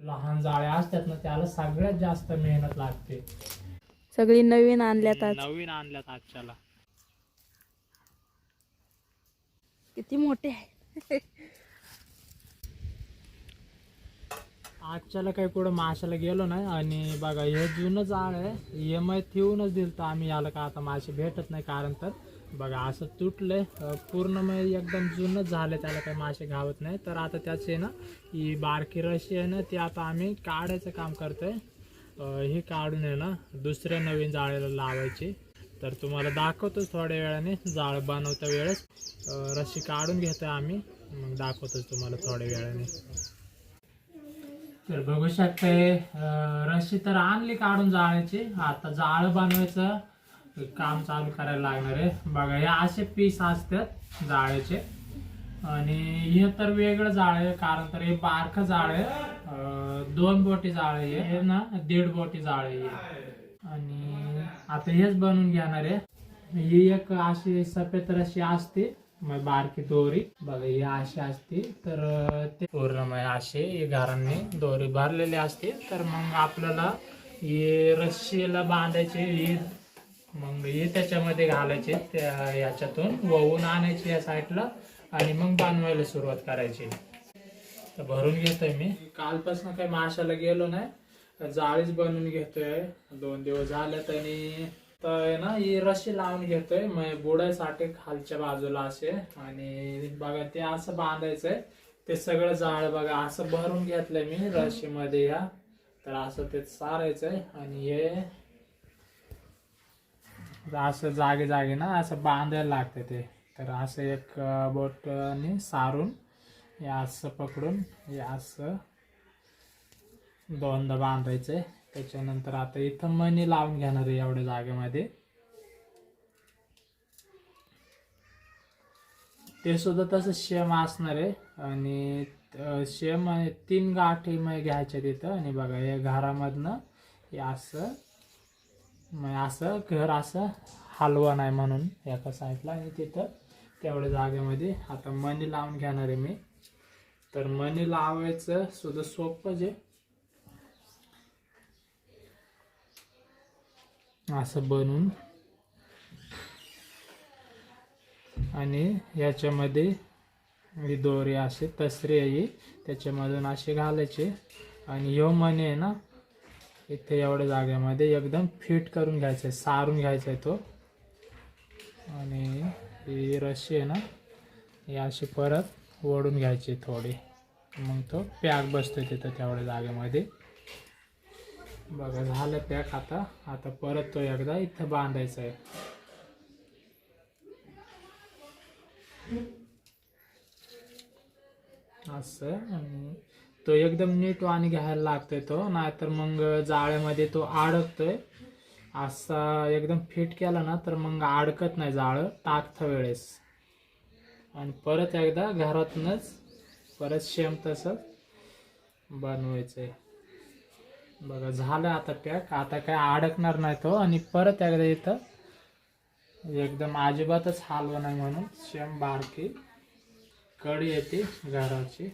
लहान जाळे असतात ना त्याला सगळ्यात जास्त मेहनत लागते. सगळी नवीन आणल्यात आज. नवीन आणल्यात आजच्याला. किती मोठे आहे. आजच्याला काही कुठं माशाला गेलो नाही आणि बघा हे जुनं जाळ आहे. एम आय ठेवूनच दिलं तर आम्ही याला का आता मासे भेटत नाही कारण तर. बघा असं तुटलंय. पूर्ण म्हणजे एकदम जुनंच झालं त्याला काही मासे घावत नाही. तर आता त्याचे ना ही बारकी रशी आहे ना ती आता आम्ही काढायचं काम करतोय. हे ही काढून आहे ना दुसऱ्या नवीन जाळ्याला लावायची. तर तुम्हाला दाखवतोच थोड्या वेळाने जाळ बनवता वेळेस. रशी काढून घेतोय आम्ही. मग दाखवतोच तुम्हाला थोड्या वेळाने. तर बघू शकते रशी तर आणली काढून जाळ्याची. आता जाळ बनवायचं. काम चालू करायला लागणार आहे. बघा हे असे पीस असतात जाळ्याचे. आणि हे तर वेगळं जाळ आहे कारण तर हे बारकं जाळ आहे. दोन बोटी जाळ आहे हे. ना दीड बोटी जाळ आहे आणि आता हेच बनवून घेणार आहे. ही एक अशी सफेद रशी असते मग बारकी दोरी. बघा ही अशी असते. तर ते पूर्ण असे घरांनी दोरी भरलेली असते. तर मग आपल्याला हे रस्सीला बांधायचे ही मग हे त्याच्यामध्ये घालायचे त्या याच्यातून वहून आणायचे या साईडला आणि मग बनवायला सुरुवात करायची. तर भरून घेतोय मी. कालपासून काही माशाला गेलो नाही. जाळीच बनवून घेतोय. दोन दिवस झालेत आणि तर आहे ना ही रशी लावून घेतोय. मग बुडायसाठी खालच्या बाजूला असे आणि बघा ते असं बांधायचंय. ते सगळं जाळ बघा असं भरून घेतलंय मी रशीमध्ये या. तर असं ते सारायचंय आणि हे असं जागे जागे ना असं बांधायला लागते ते. तर असं एक बोटने सारून हे असं पकडून हे असं दोनदा बांधायचंय त्याच्यानंतर आता इथं मणी लावून घेणार आहे एवढ्या जागेमध्ये. ते सुद्धा तसं शेम असणार आहे. आणि शेम तीन गाठी मग घ्यायच्या तिथं. आणि बघा या घरामधनं हे असं मग असं घर असं हलवा नाही म्हणून एका साईडला आणि तिथं. तेवढ्या जागेमध्ये आता मनी लावून घेणार आहे मी. तर मनी लावायचं सुद्धा सोपं जे असं बनवून आणि याच्यामध्ये ही दोरी असे तसरी आहे त्याच्यामधून असे घालायचे. आणि ह्यो मणी आहे ना इथे एवढ्या जागेमध्ये एकदम फिट करून घ्यायचं आहे सारून घ्यायचा आहे तो. आणि ही रशी आहे ना ही अशी परत ओढून घ्यायची थोडी. मग तो पॅक बसतो तिथं तेवढ्या जागेमध्ये. बघा झालं पॅक आता. आता परत तो एकदा इथं बांधायचा आहे असं आणि तो एकदम नीट वाणी घ्यायला लागतोय तो नाहीतर मग जाळ्यामध्ये तो अडकतोय असा एकदम फिट केला ना तर मग अडकत नाही जाळं टाकतं वेळेस. आणि परत एकदा घरातूनच परत शेम तसं बनवायचं आहे बघा झालं आता पॅक. आता काय अडकणार नाही तो. आणि परत एकदा इथं एकदम अजिबातच हालव नाही म्हणून शेम बारकी. कडी येते घराची.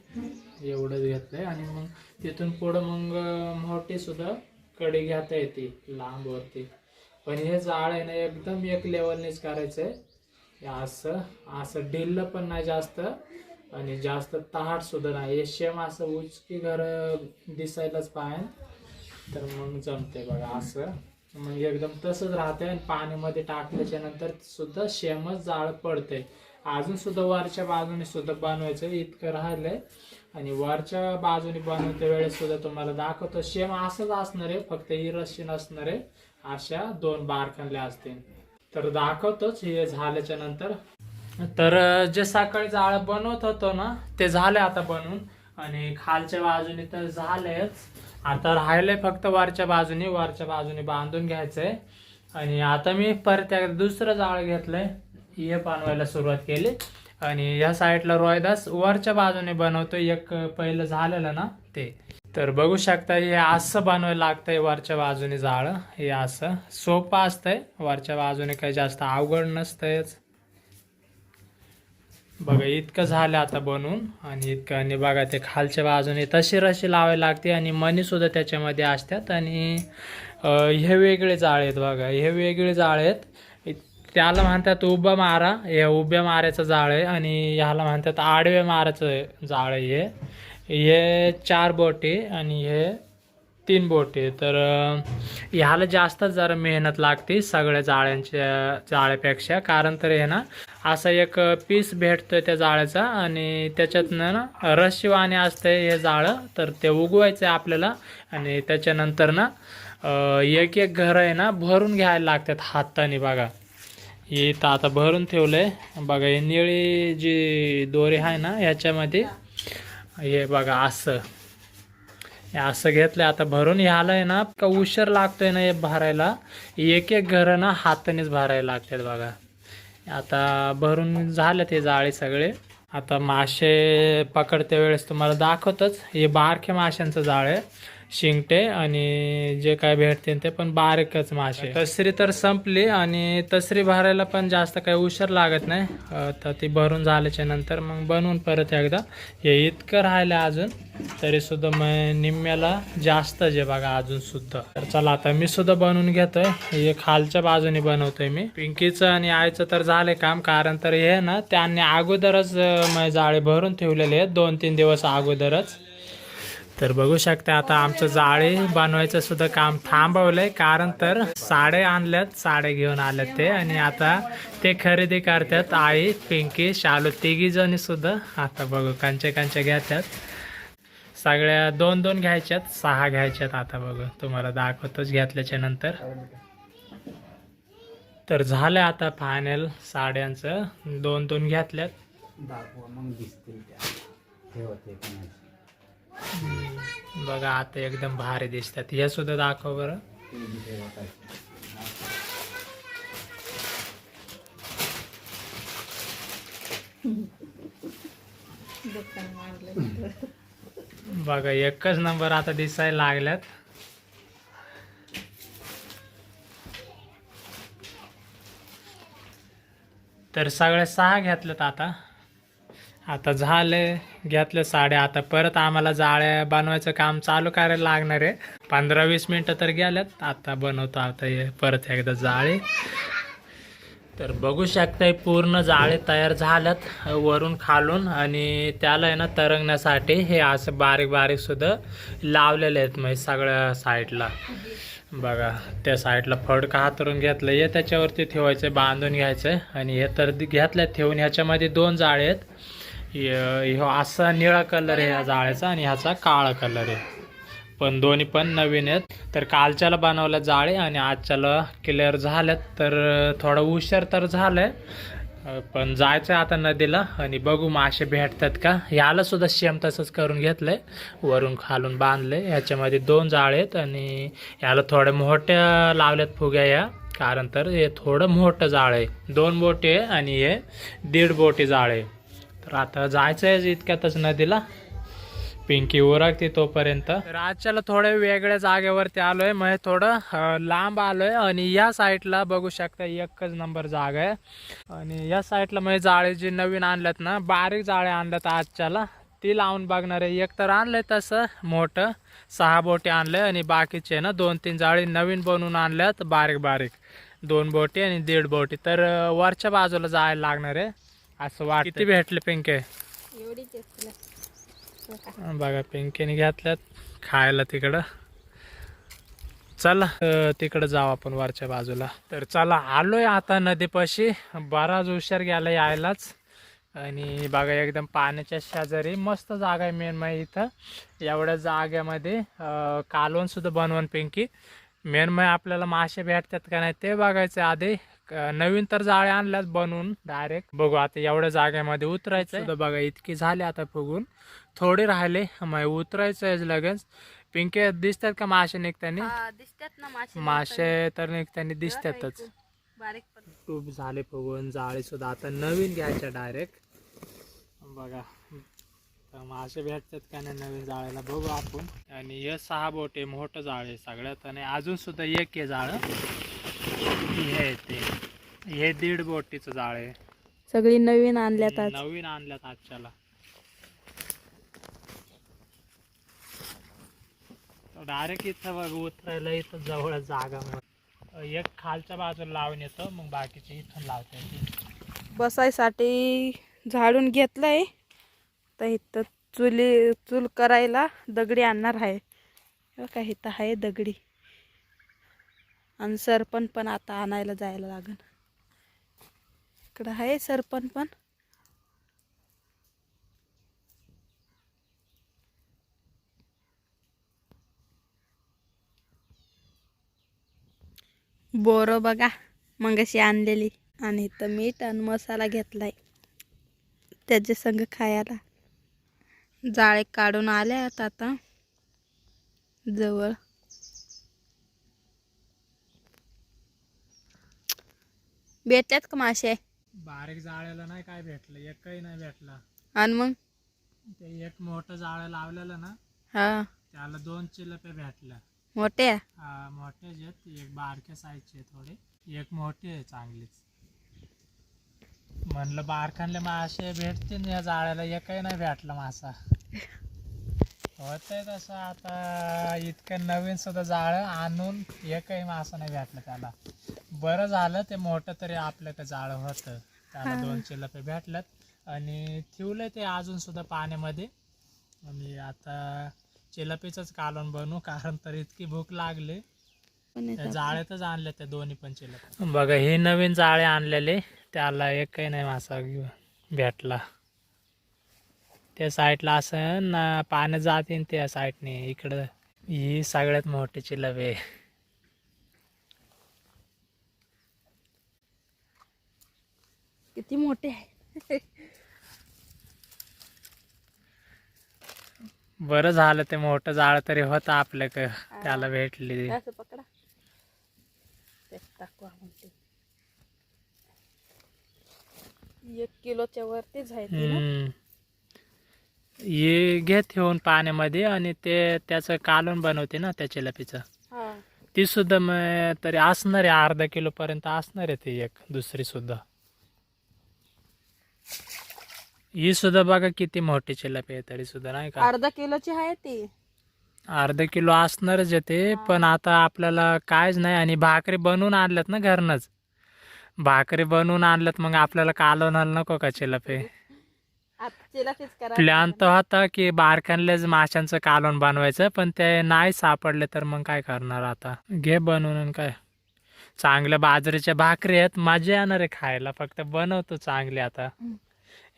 एवढंच घेतलंय. आणि मग तिथून पुढं मग मोठी सुद्धा कडी घेता येते लांबवरती पण हे जाळ आहे ना एकदम एक लेवलनेच करायचंय. आहे असं असं ढिल्ल पण नाही जास्त. आणि जास्त ताहाट सुद्धा नाही. हे शेम असं उचकी घर दिसायलाच पाहिजे तर मग जमते बघा असं. म्हणजे एकदम तसंच राहते आणि पाण्यामध्ये टाकल्याच्या नंतर सुद्धा शेमच जाळ पडते अजून सुद्धा वरच्या बाजूने सुद्धा बनवायचं इतकं राहिलंय. आणि वरच्या बाजूने बनवते वेळेस सुद्धा तुम्हाला दाखवतो. शेम असंच असणार आहे. फक्त ही रशी नसणार आहे. अशा दोन बारखानल्या असतील. तर दाखवतोच. हे झाल्याच्यानंतर. तर जे सकाळी जाळ बनवत होतो ना ते झाले आता बनवून. आणि खालच्या बाजूने तर झालेच आता राहिलंय फक्त वरच्या बाजूने. वरच्या बाजूने बांधून घ्यायचंय. आणि आता मी परत एकदा दुसरं जाळ घेतलंय. हे बनवायला सुरुवात केली. आणि या साईडला रोयदास वरच्या बाजूने बनवतो. एक पहिलं झालेलं ना ते. तर बघू शकता हे असं बनवायला लागतंय वरच्या बाजूने जाळं हे असं सोपं असतंय. वरच्या बाजूने काही जास्त अवघड नसतंयच. बघा इतकं झालं आता बनवून. आणि इतकं आणि बघा ते खालच्या बाजूने तशी रशी लावायला लागते आणि मणी सुद्धा त्याच्यामध्ये असतात. आणि हे वेगळे जाळे आहेत बघा. हे वेगळे जाळे आहेत. त्याला म्हणतात उभा मारा. हे उभ्या माऱ्याचं जाळ आहे आणि ह्याला म्हणतात आडव्या माराचं जाळ आहे हे. हे चार बोटे आणि हे तीन बोटे. तर ह्याला जास्त जरा मेहनत लागते सगळ्या जाळ्यांच्या जाळ्यापेक्षा. कारण तर हे ना असा एक पीस भेटतोय त्या जाळ्याचा आणि त्याच्यातनं ना रसशिवाने असतंय हे जाळं. तर ते उगवायचं आहे आपल्याला आणि त्याच्यानंतर ना एक एक घर आहे ना भरून घ्यायला लागतात हाताने बघा. हे इथं आता भरून ठेवलं आहे बघा हे निळी जी दोरी आहे ना ह्याच्यामध्ये हे बघा असं. हे असं घेतलं आता भरून. ह्याला आहे ना का उशीर लागतोय ना हे भरायला? एक एक घरं ना हातानेच भरायला लागतात बघा. आता भरून झालं ते जाळे सगळे. आता मासे पकडते वेळेस तुम्हाला दाखवतच. हे बारक्या माशांचं जाळ आहे. शिंगटे आणि जे काय भेटते ते पण बारीकच मासे. तसरी तर संपली आणि तसरी भरायला पण जास्त काही उशीर लागत नाही. तर ती भरून झाल्याच्यानंतर मग बनवून परत एकदा. हे इतकं राहिलं अजून तरी सुद्धा मग निम्म्याला जास्त जे बघा अजून सुद्धा. तर चला आता मी सुद्धा बनवून घेतोय. हे खालच्या बाजूने बनवतोय मी. पिंकीचं आणि आईचं तर झालंय काम कारण तर हे ना त्यांनी अगोदरच जाळे भरून ठेवलेले आहेत. दोन तीन दिवस अगोदरच. तर बघू शकता आता आमचं जाळे बनवायचं सुद्धा काम थांबवलंय. कारण तर साडे आणल्यात साडे घेऊन आल्यात ते. आणि आता ते खरेदी करतात आई पिंकी शालू तिघी जणी सुद्धा. आता बघू कांचे कांचे घेतात. सगळ्या दोन दोन घ्यायच्यात सहा घ्यायच्यात आता बघू. तुम्हाला दाखवतोच घेतल्याच्या नंतर. तर झालं आता फायनल साड्यांचं. दोन दोन घेतल्यात. बघा आता एकदम भारी दिसतात. हे सुद्धा दाखव बरं. बघा एकच नंबर आता दिसायला लागल्यात. तर सगळ्या सहा घेतल्यात आता. आता झालं घेतलं साड्या आता. परत आम्हाला जाळ्या बनवायचं काम चालू करायला लागणार आहे. पंधरा वीस मिनटं तर गेल्यात. आता बनवतो आता हे परत एकदा जाळे. तर बघू शकताय पूर्ण जाळे तयार झाल्यात वरून खालून. आणि त्याला आहे ना तरंगण्यासाठी हे असं बारीक बारीक सुद्धा लावलेले आहेत म्हणजे सगळ्या साईडला. बघा त्या साईडला फडका हातरून घेतलं. हे त्याच्यावरती ठेवायचं बांधून घ्यायचं. आणि हे तर घेतलं ठेवून. ह्याच्यामध्ये दोन जाळे आहेत. ह्यो असा निळा कलर आहे या जाळ्याचा आणि ह्याचा काळा कलर आहे. पण दोन्ही पण नवीन आहेत. तर कालच्याला बनवल्या जाळे आणि आजच्याला क्लिअर झाल्यात. तर थोडा उशीर तर झालाय. पण जायचं आता नदीला आणि बघू मासे भेटतात का. ह्याला सुद्धा सेम तसंच करून घेतलंय. वरून खालून बांधले ह्याच्यामध्ये दोन जाळे आहेत आणि ह्याला थोड्या मोठ्या लावल्यात फुग्या या. कारण तर हे थोडं मोठं जाळ आहे. दोन बोटे आहे आणि हे दीड बोटी जाळ आहे. तर आता जायचं आहे इतक्यातच नदीला. पिंकी उरकते तोपर्यंत. राजच्याला आजच्याला थोड्या वेगळ्या जागेवरती आलोय. म्हणजे थोडं लांब लांब आलोय. आणि या साईडला बघू शकता एकच नंबर जागा आहे. आणि या साईडला म्हणजे जाळे जे नवीन आणल्यात ना बारीक जाळे आणल्यात आजच्याला. ती लावून बघणार आहे. एक तर आणलंय तसं मोठं. सहा बोटे आणलंय आणि बाकीचे ना दोन तीन जाळी नवीन बनवून आणल्यात बारीक बारीक. दोन बोटी आणि दीड बोटी. तर वरच्या बाजूला जायला लागणार आहे. असं वाट किती भेटले पिंके? बघा पिंकीने घेतल्यात खायला तिकडं. चला तिकडं जाऊ आपण वरच्या बाजूला. तर चला आलोय आता नदीपाशी. बराच उशीर गेला यायलाच. आणि बघा एकदम पाण्याच्या शेजारी मस्त जागा आहे मेन म्हणजे इथं. एवढ्या जाग्यामध्ये अं, कालवण सुद्धा बनवून पिंकी. मेन म्हणजे आपल्याला मासे भेटतात का नाही ते बघायचं आधी. नवीन तर जाळे आणल्यात बनवून डायरेक्ट बघू आता एवढ्या जागेमध्ये उतरायचं सुद्धा बघा इतकी झाली आता फुगून. थोडे राहिले मग उतरायचं आहे लगेच. पिंके दिसतात का? मासे निघतानी? दिसतात ना मासे मासे तर निघतानी दिसतातच. खूप झाले फुगवून जाळे सुद्धा. आता नवीन घ्यायच्या डायरेक्ट बघा तर मासे भेटतात का नाही नवीन जाळ्याला बघू आपण. आणि हे सहा बोटे मोठं जाळ आहे सगळ्यात. आणि अजून सुद्धा एक आहे जाळं. हे ते हे दीड बोटीचं जाळ आहे. सगळी नवीन आणल्यात आज. नवीन आणल्यात आजच्याला. डायरेक्ट इथं बघ उतरायला इथं जवळ जागा मिळत एक खालच्या बाजूला लावून येतो मग बाकीचे इथून लावता. येते बसायसाठी झाडून घेतलंय. तर इथं चुली चूल करायला दगडी आणणार आहे. बघा इथं आहे दगडी. आणि सरपण पण आता आणायला जायला लागन. इकडं आहे सरपण पण. बोरं बघा मगाशी आणलेली. आणि इथं मीठ आणि मसाला घेतलाय. त्याच्या संग खायला. जाळे काढून आल्यात आता. जवळ. भेटतात का मासे? बारीक जाळ्याला नाही काय भेटलं एकही नाही भेटला. आणि मग? ते एक मोठं जाळं लावलेलं ना हा. त्याला दोन चिलपे भेटल्या. मोठ्या हा, मोठेच आहेत एक बारक्या साईजचे थोडे एक मोठी आहे चांगलीच. म्हणलं बारखानले मासे भेटतील या जाळ्याला एकही नाही भेटला मासा. होतंय तसं आता इतकं नवीन सुद्धा जाळं आणून एकही मासा नाही भेटला त्याला. बरं झालं ते मोठं तरी आपलं ते जाळं होतं. त्याला. दोन चिलपे भेटल्यात. आणि ठेवलंय ते अजून सुद्धा पाण्यामध्ये. आणि आता चिलपीचंच कालवण बनवू कारण तर इतकी भूक लागली. त्या जाळ्यातच आणले त्या दोन्ही पण चिलप बघा हे नवीन जाळे आणलेले त्याला एकही नाही मासा भेटला. त्या साईडला असं ना पाण्यात जातीन त्या साईडने इकडं. ही सगळ्यात मोठी चिलप आहे किती मोठे आहे. बरं झालं ते मोठं जाळं तरी होतं आपल्याकडं. त्याला भेटली. असं पकडा. ते टाकू आपण ते. एक किलोच्या वरतीच आहे ती ना. हम्म. हे घे ठेवून पाण्यामध्ये आणि ते त्याचं कालवण बनवते ना त्या चिलपीचं हा. ती सुद्धा मग तरी असणार आहे अर्धा किलो पर्यंत असणार आहे ती एक दुसरी सुद्धा. ही सुद्धा बघा किती मोठी चिलपी आहे तरी सुद्धा नाही का? अर्धा किलोची आहे ती. अर्धा किलो असणारच आहे ते पण आता आपल्याला कायच नाही आणि भाकरी बनवून आणल्यात ना घरनच. भाकरी बनवून आणल्यात मग आपल्याला कालवणाला नको का चिलपे? प्लॅन तर होता की बारकांलेच माशांचं कालवण बनवायचं पण ते नाही सापडले तर मग काय करणार आता? घे बनवून काय? चांगल्या बाजरीच्या भाकरी आहेत मजा येणार आहे खायला. फक्त बनवतो चांगली आता.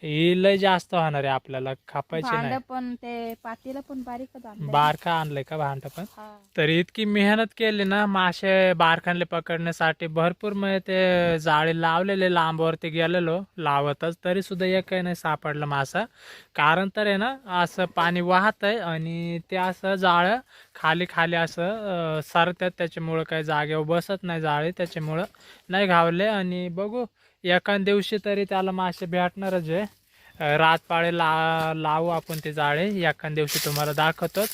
ही लय जास्त होणार आहे आपल्याला खापायची भांड नाही पण ते पातीला पण बारीकच आणलंय. बारका आणलंय का भांड पण हा. तरी इतकी मेहनत केली ना मासे बारकांले पकडण्यासाठी भरपूर म्हणजे ते जाळी लावलेले लांबवरती गेलेलो लावतच तरी सुद्धा एक काही नाही सापडला मासा कारण तर आहे ना असं पाणी वाहत आहे आणि ते असं जाळं खाली खाली असं अं, सरतात त्याच्यामुळं काही जागेवर बसत नाही जाळी त्याच्यामुळं नाही घावले आणि बघू एका दिवशी तरी त्याला मासे भेटणारच आहे. रातपाळे ला लावू आपण ते जाळे. एका दिवशी तुम्हाला दाखवतोच.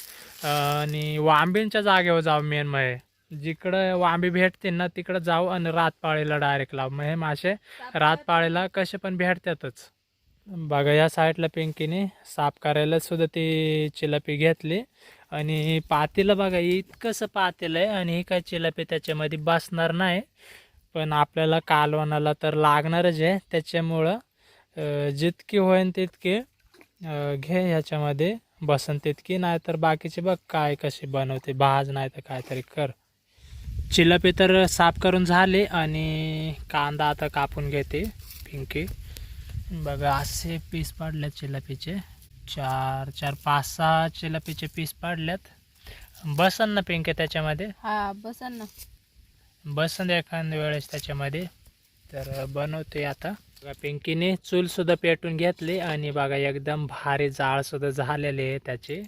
आणि वांबींच्या जागेवर जाऊ मेन मये. जिकडं वांबी भेटतील ना तिकडं जाऊ आणि रातपाळीला डायरेक्ट लावू. मग हे मासे रातपाळीला कसे पण भेटतातच. बघा या साईडला पिंकीने साफ करायला सुद्धा ती चिलपी घेतली. आणि पातेलं बघा इतकंसं पातेलं आहे आणि ही काय चिलपी त्याच्यामध्ये बसणार नाही. पण आपल्याला कालवणाला तर लागणारच आहे. त्याच्यामुळं जितकी होईन तितके घे ह्याच्यामध्ये बसन तितकी नाही तर बाकीचे बघ काय कशी बनवते भाज नाही तर काहीतरी कर. चिलपी तर साफ करून झाली आणि कांदा आता कापून घेते पिंकी. बघा असे पीस पडलेत चिलपीचे चार चार पाच सहा चिलपीचे पीस पाडल्यात बसन ना पिंके त्याच्यामध्ये. हा बसन ना. बसन एखाद्या वेळेस त्याच्यामध्ये. तर बनवते आता. बघा पिंकीने चूल सुद्धा पेटून घेतली आणि बघा एकदम भारी जाळ सुद्धा झालेले आहे त्याचे.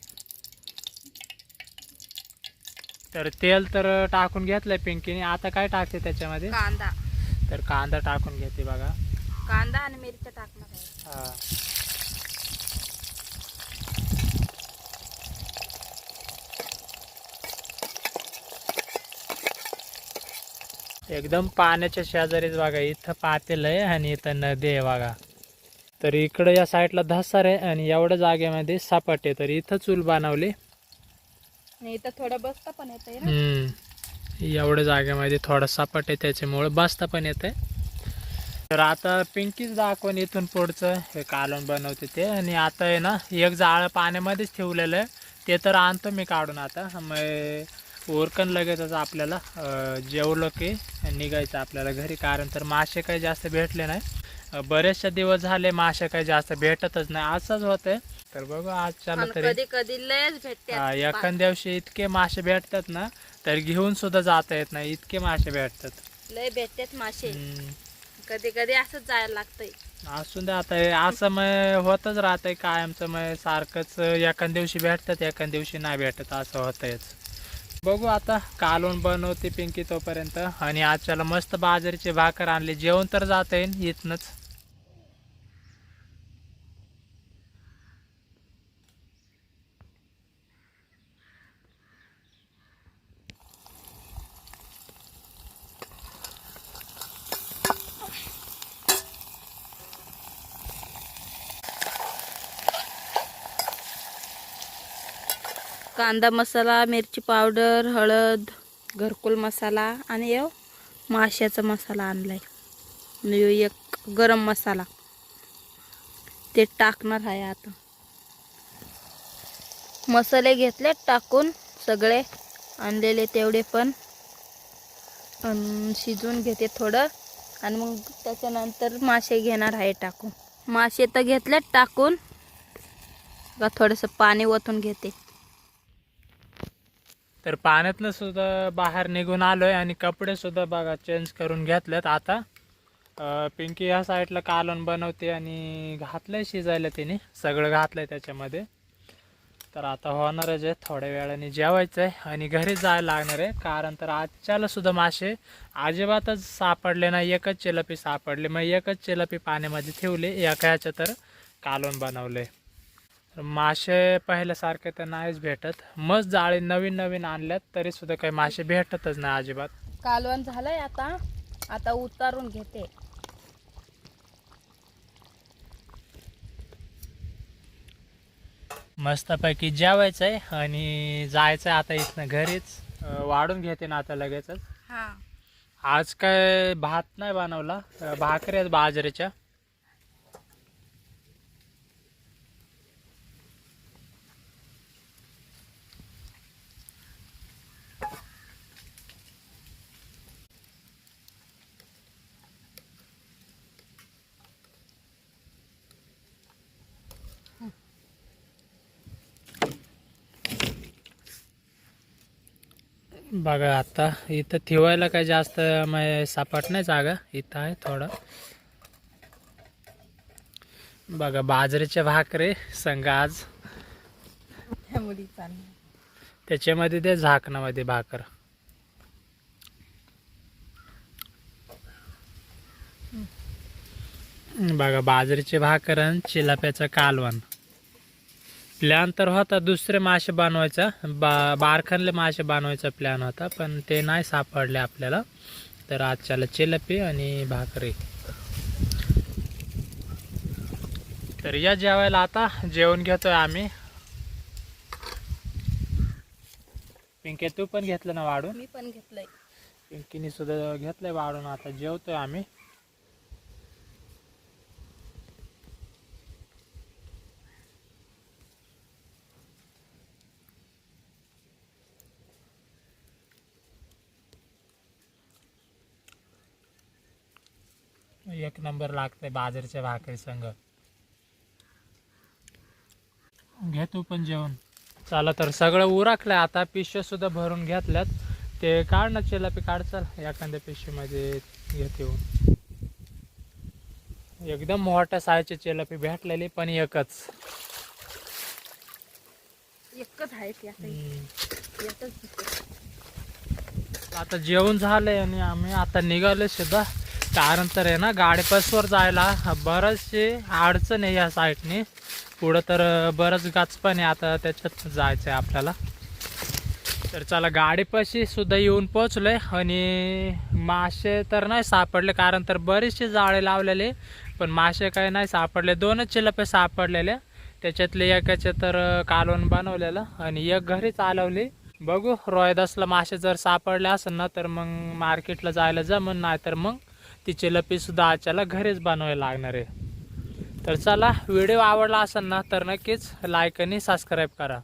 तर तेल तर टाकून घेतलंय पिंकीने. आता काय टाकते त्याच्यामध्ये? कांदा. तर कांदा टाकून घेते बघा. कांदा आणि मिरच्या टाकणार हा. एकदम पाण्याच्या शेजारीच बघा इथं पातेल आहे आणि इथं नदी आहे बघा. तर इकडं या साईडला धसार आहे आणि एवढ्या जागेमध्ये सपाट आहे. तर इथं चूल बनवली. आणि इथं थोडं बसता पण येत हम्म. एवढ्या जागेमध्ये थोडा सपाट आहे त्याच्यामुळे बसता पण येते तर आता पिंकीच दाखवून इथून पुढचं हे कालवण बनवते ते. आणि आता आहे ना एक जाळं पाण्यामध्येच ठेवलेलं आहे. ते तर आणतो मी काढून आता. मग उरकन लगेचच आपल्याला जेवलं की निघायचं आपल्याला घरी. कारण तर मासे काही जास्त भेटले नाही. बरेचसे दिवस झाले मासे काही जास्त भेटतच नाही. असंच होतंय. तर बघू आजच्याला आणि तरी. कधी एखाद्या दिवशी इतके मासे भेटतात ना तर घेऊन सुद्धा जाता येत नाही. इतके मासे भेटतात. लय भेटतात मासे. कधी कधी असंच जायला लागतंय. असून दे आता असं मग होतच राहतंय कायमचं मग सारखंच एखाद्या दिवशी भेटतात एखाद्या दिवशी नाही भेटत. असं होतंयच. बघू आता कालून बनवते पिंकी तोपर्यंत. आणि आजच्याला मस्त बाजरीचे भाकर आणले. जेवण तर जाता येईल इथनंच. कांदा मसाला मिरची पावडर हळद घरकुल मसाला आणि येव माशाचा मसाला आणलाय. म्हणजे आणि एक गरम मसाला. ते टाकणार आहे आता. मसाले घेतले टाकून सगळे आणलेले तेवढे पण. अन शिजवून घेते थोडं. आणि मग त्याच्यानंतर मासे घेणार आहे टाकून. मासे तर घेतले टाकून. का थोडंसं पाणी ओतून घेते. तर पाण्यातनं सुद्धा बाहेर निघून आलो आहे आणि कपडेसुद्धा बघा चेंज करून घेतलेत. आता पिंकी या साईडला कालवण बनवते आणि घातलं आहे शिजायला तिने. सगळं घातलंय त्याच्यामध्ये. तर आता होणारच आहे थोड्या वेळाने जेवायचं आहे आणि घरी जायला लागणार आहे. कारण तर आजच्याला सुद्धा मासे अजिबातच सापडले नाही. एकच चिलपी सापडले. मग एकच चिलपी पाण्यामध्ये ठेवले. एका ह्याच्या तर कालवण बनवले आहे मासे पहिल्यासारखे तर नाहीच भेटत. मस्त जाळे नवीन नवीन आणल्यात तरी सुद्धा काही मासे भेटतच नाही अजिबात. कालवण झालंय आता. आता उतारून घेते. मस्तपैकी जेवायचं आहे आणि जायचं आहे आता इथनं घरीच. अं, वाढून घेते ना आता लगेचच. हा. आज काय भात नाही बनवला अं, भाकरी आहेत बाजरीच्या. बघा आता इथं ठेवायला काय जास्त सापट नाही जागा इथं आहे थोडं. बघा बाजरीचे भाकरे संघ आज. त्याच्यामध्ये ते झाकणामध्ये भाकर. बघा बाजरीचे भाकर आणि चिलाप्याचं कालवण. प्लॅन तर होता दुसरे मासे बनवायचा. बा बारखनले मासे बनवायचा प्लॅन होता पण ते नाही सापडले आपल्याला. तर आजच्याला चिलपी आणि भाकरी. तर या जेवायला आता जेवण घेतोय आम्ही. पिंके तू पण घेतलं ना वाढून? मी पण घेतलंय. पिंकीने सुद्धा घेतलंय वाढून. आता जेवतोय आम्ही. एक नंबर लागतंय बाजरीच्या भाकरी संग. घे तू पण जेवण. चला तर सगळं उरकलंय. आता पिशव्या सुद्धा भरून घेतल्यात. ते काढ ना चिलापी काढ चल. एखाद्या पिशवीमध्ये घेत एकदम मोठ्या साईजची चिलापी भेटलेली पण एकच. एकच आहे आता जेवण झालंय आणि आम्ही आता निघालोय सुद्धा. कारण तर आहे ना गाडीपासवर जायला बरचशी अडचण आहे या साईडने पुढं तर बरंच गाच पण आहे आता त्याच्यात जायचं आहे आपल्याला. तर चला गाडीपाशी सुद्धा येऊन पोचलोय आणि मासे तर नाही सापडले कारण तर बरेचसे जाळे लावलेले. पण मासे काही नाही सापडले. दोनच चिलपे सापडलेले. त्याच्यातले एकाचे तर कालवण बनवलेलं. आणि एक घरी चालवली. बघू रोयदासला मासे जर सापडले असेल ना तर मग मार्केटला जायला जमन नाही तर मग तिचे चिलपी आच्याला घरीच बनवायला लागणार आहे. तर चला व्हिडिओ आवडला असेल ना तर नक्कीच लाईक आणि सबस्क्राईब करा.